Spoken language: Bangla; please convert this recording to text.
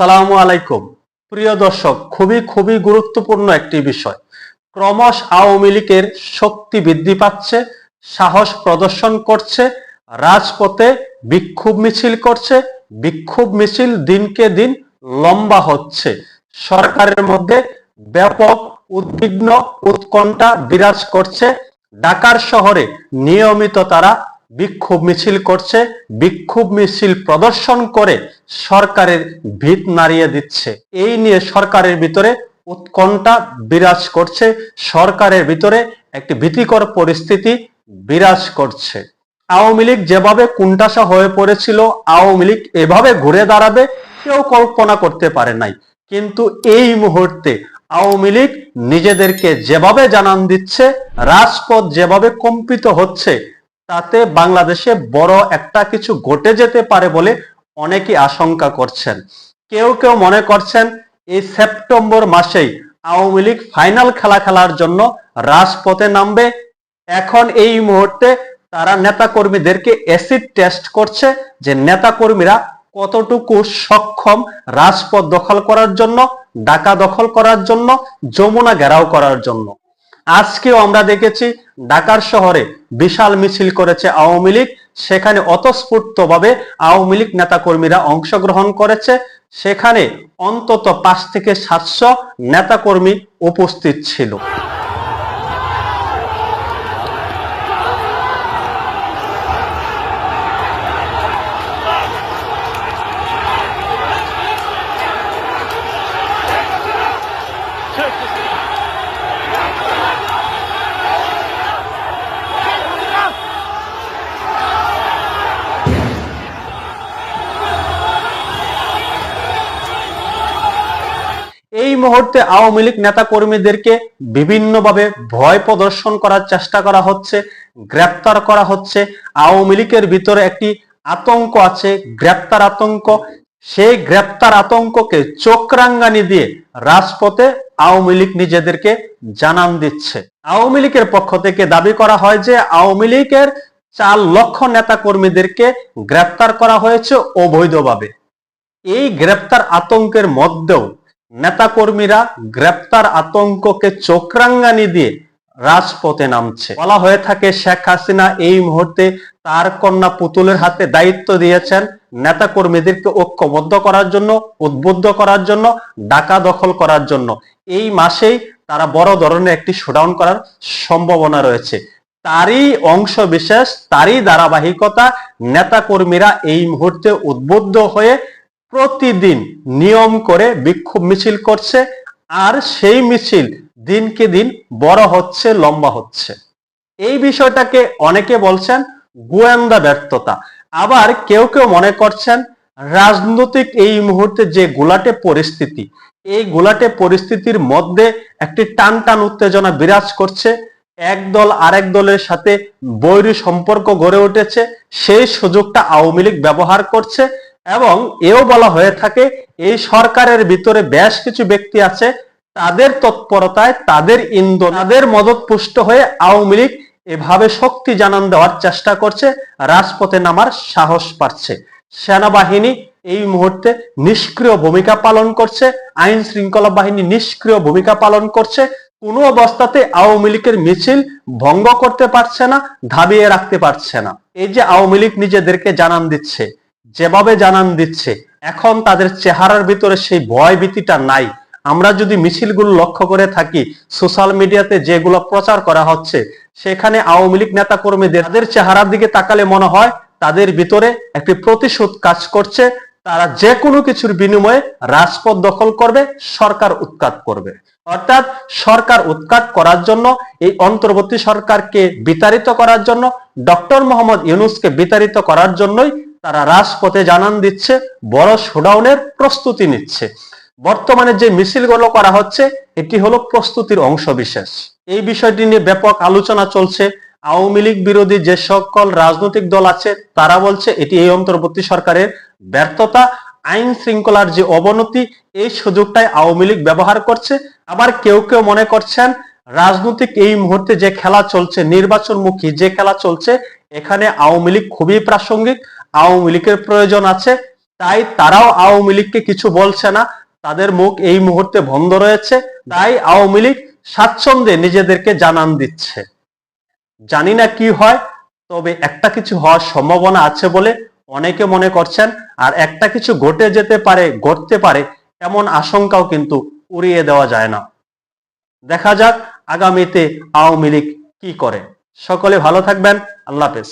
আসসালামু আলাইকুম। প্রিয় দর্শক, খুবই খুবই গুরুত্বপূর্ণ একটি বিষয়। ক্রমশ আওয়ামী লীগের শক্তি বৃদ্ধি পাচ্ছে, সাহস প্রদর্শন করছে, রাজপথে বিক্ষোভ মিছিল করছে, বিক্ষোভ মিছিল দিনকে দিন লম্বা হচ্ছে। সরকারের মধ্যে ব্যাপক উদ্বিগ্ন উৎকণ্ঠা বিরাজ করছে। ঢাকার শহরে নিয়মিত তারা বিক্ষোভ মিছিল করছে, বিক্ষোভ মিছিল প্রদর্শন করে সরকারের ভিত নাড়িয়ে দিচ্ছে। এই নিয়ে সরকারের ভিতরে উৎকণ্ঠা বিরাজ করছে, সরকারের ভিতরে একটি ভীতিকর পরিস্থিতি বিরাজ করছে। আওয়ামী লীগ যেভাবে কুণ্ঠাসা হয়ে পড়েছিল, আওয়ামী লীগ এভাবে ঘুরে দাঁড়াবে, কেউ কল্পনা করতে পারে নাই। কিন্তু এই মুহূর্তে আওয়ামী লীগ নিজেদেরকে যেভাবে জানান দিচ্ছে, রাজপথ যেভাবে কম্পিত হচ্ছে তাতে বাংলাদেশে বড় একটা কিছু ঘটে যেতে পারে বলে অনেকেই আশঙ্কা করছেন। কেউ কেউ মনে করছেন এই সেপ্টেম্বর মাসেই আওয়ামী লীগ ফাইনাল খেলা খেলার জন্য রাজপথে নামবে। এখন এই মুহূর্তে তারা নেতাকর্মীদেরকে অ্যাসিড টেস্ট করছে যে নেতাকর্মীরা কতটুকু সক্ষম রাজপথ দখল করার জন্য, ঢাকা দখল করার জন্য, যমুনা ঘেরাও করার জন্য। আজকেও আমরা দেখেছি ঢাকার শহরে বিশাল মিছিল করেছে আওয়ামী লীগ। সেখানে অতস্ফূর্তভাবে আওয়ামী লীগ নেতাকর্মীরা অংশগ্রহণ করেছে। সেখানে অন্তত পাঁচ থেকে সাতশো নেতাকর্মী উপস্থিত ছিল এই মুহূর্তে আওয়ামী লীগ নেতা কর্মীদেরকে বিভিন্নভাবে ভয় প্রদর্শন করার চেষ্টা করা হচ্ছে, গ্রেপ্তার করা হচ্ছে। আওয়ামী লীগের ভিতরে একটি আতঙ্ক আছে, গ্রেপ্তার আতঙ্ক। সেই গ্রেপ্তার আতঙ্ককে চোখরাঙ্গানি দিয়ে রাজপথে আওয়ামী লীগ নিজেদেরকে জানান দিচ্ছে। আওয়ামী লীগের পক্ষ থেকে দাবি করা হয় যে আওয়ামী লীগের চার লক্ষ নেতা কর্মীদেরকে গ্রেপ্তার করা হয়েছে অবৈধভাবে। এই গ্রেপ্তার আতঙ্কের মধ্যেও নেতাকর্মীরা গ্রেপ্তার আতঙ্ককে চোখরাঙ্গানি দিয়ে রাজপথে নামছে। বলা হয়ে থাকে, শেখ হাসিনা এই মুহূর্তে তার কন্যা পুতুলের হাতে দায়িত্ব দিয়েছেন নেতাকর্মীদেরকে ঐক্যবদ্ধ করার জন্য, উদ্বুদ্ধ করার জন্য, ডাকা দখল করার জন্য। এই মাসেই তারা বড় ধরনের একটি শোডাউন করার সম্ভাবনা রয়েছে। তারই অংশ বিশেষ তারই ধারাবাহিকতা নেতাকর্মীরা এই মুহূর্তে উদ্বুদ্ধ হয়ে প্রতিদিন নিয়ম করে বিক্ষোভ মিছিল করছে, আর সেই মিছিল দিনকে দিন বড় হচ্ছে, লম্বা হচ্ছে। এই বিষয়টাকে অনেকে বলছেন গোয়েন্দা ব্যর্থতা। আবার কেউ কেউ মনে করছেন রাজনৈতিক এই মুহূর্তে যে গোলাটে পরিস্থিতি, এই গোলাটে পরিস্থিতির মধ্যে একটি টান টান উত্তেজনা বিরাজ করছে। এক দল আরেক দলের সাথে বৈরী সম্পর্ক গড়ে উঠেছে, সেই সুযোগটা আওয়ামী লীগ ব্যবহার করছে। এবং এও বলা হয়ে থাকে, এই সরকারের ভিতরে বেশ কিছু ব্যক্তি আছে, তাদের তৎপরতায় তাদের ইন্ধন তাদের মদত পুষ্ট হয়ে আওয়ামী লীগ এভাবে শক্তি জানান দেওয়ার চেষ্টা করছে, রাজপথে নামার সাহস পাচ্ছে। সেনাবাহিনী এই মুহূর্তে নিষ্ক্রিয় ভূমিকা পালন করছে আইন শৃঙ্খলা বাহিনী নিষ্ক্রিয় ভূমিকা পালন করছে, কোনো অবস্থাতে আওয়ামী লীগের মিছিল ভঙ্গ করতে পারছে না, ধাবিয়ে রাখতে পারছে না। এই যে আওয়ামী লীগ নিজেদেরকে জানান দিচ্ছে যেভাবে জানান দিচ্ছে, এখন তাদের চেহারার ভিতরে সেই ভয় ভীতিটা নাই। আমরা যদি মিছিলগুলো লক্ষ্য করে থাকি, সোশ্যাল মিডিয়াতে যেগুলো প্রচার করা হচ্ছে, সেখানে আওয়ামী লীগ নেতা কর্মীদের তাদের চেহারার দিকে তাকালে মনে হয় তাদের ভিতরে একটি প্রতিশোধ কাজ করছে। তারা যে কোনো কিছুর বিনিময়ে রাজপথ দখল করবে, সরকার উৎখাত করবে। অর্থাৎ সরকার উৎখাত করার জন্য, এই অন্তর্বর্তী সরকারকে বিতাড়িত করার জন্য, ডক্টর মোহাম্মদ ইউনুসকে বিতাড়িত করার জন্যই তারা রাজপথে জানান দিচ্ছে, বড় শোডাউনের প্রস্তুতি নিচ্ছে। বর্তমানে যে মিছিলগুলো করা হচ্ছে, এটি হলো প্রস্তুতির অংশ বিশেষ এই বিষয়টি নিয়ে ব্যাপক আলোচনা চলছে। আওয়ামী লীগ বিরোধী যে সকল রাজনৈতিক দল আছে, তারা বলছে এটি এই অন্তর্বর্তী সরকারের ব্যর্থতা, আইন শৃঙ্খলার যে অবনতি, এই সুযোগটাই আওয়ামী লীগ ব্যবহার করছে। আবার কেউ কেউ মনে করছেন, রাজনৈতিক এই মুহূর্তে যে খেলা চলছে, নির্বাচনমুখী যে খেলা চলছে, এখানে আওয়ামী লীগ খুবই প্রাসঙ্গিক। আওয়ামী লীগের প্রয়োজন আছে। তাই তারাও আওয়ামী লীগকে কিছু বলছে না। তাদের মুখ এই মুহূর্তে বন্ধ রয়েছে। তাই আওয়ামী লীগ স্বাচ্ছন্দ্যে নিজেদেরকে জানান দিচ্ছে। জানি না কি হয়, তবে একটা কিছু হওয়ার সম্ভাবনা আছে বলে অনেকে মনে করছেন, আর একটা কিছু ঘটে যেতে পারে, ঘটতে পারে, এমন আশঙ্কাও কিন্তু উড়িয়ে দেওয়া যায় না। দেখা যাক আগামীতে আওয়ামী লীগ কি করে। সকলে ভালো থাকবেন। আল্লাহ হাফেজ।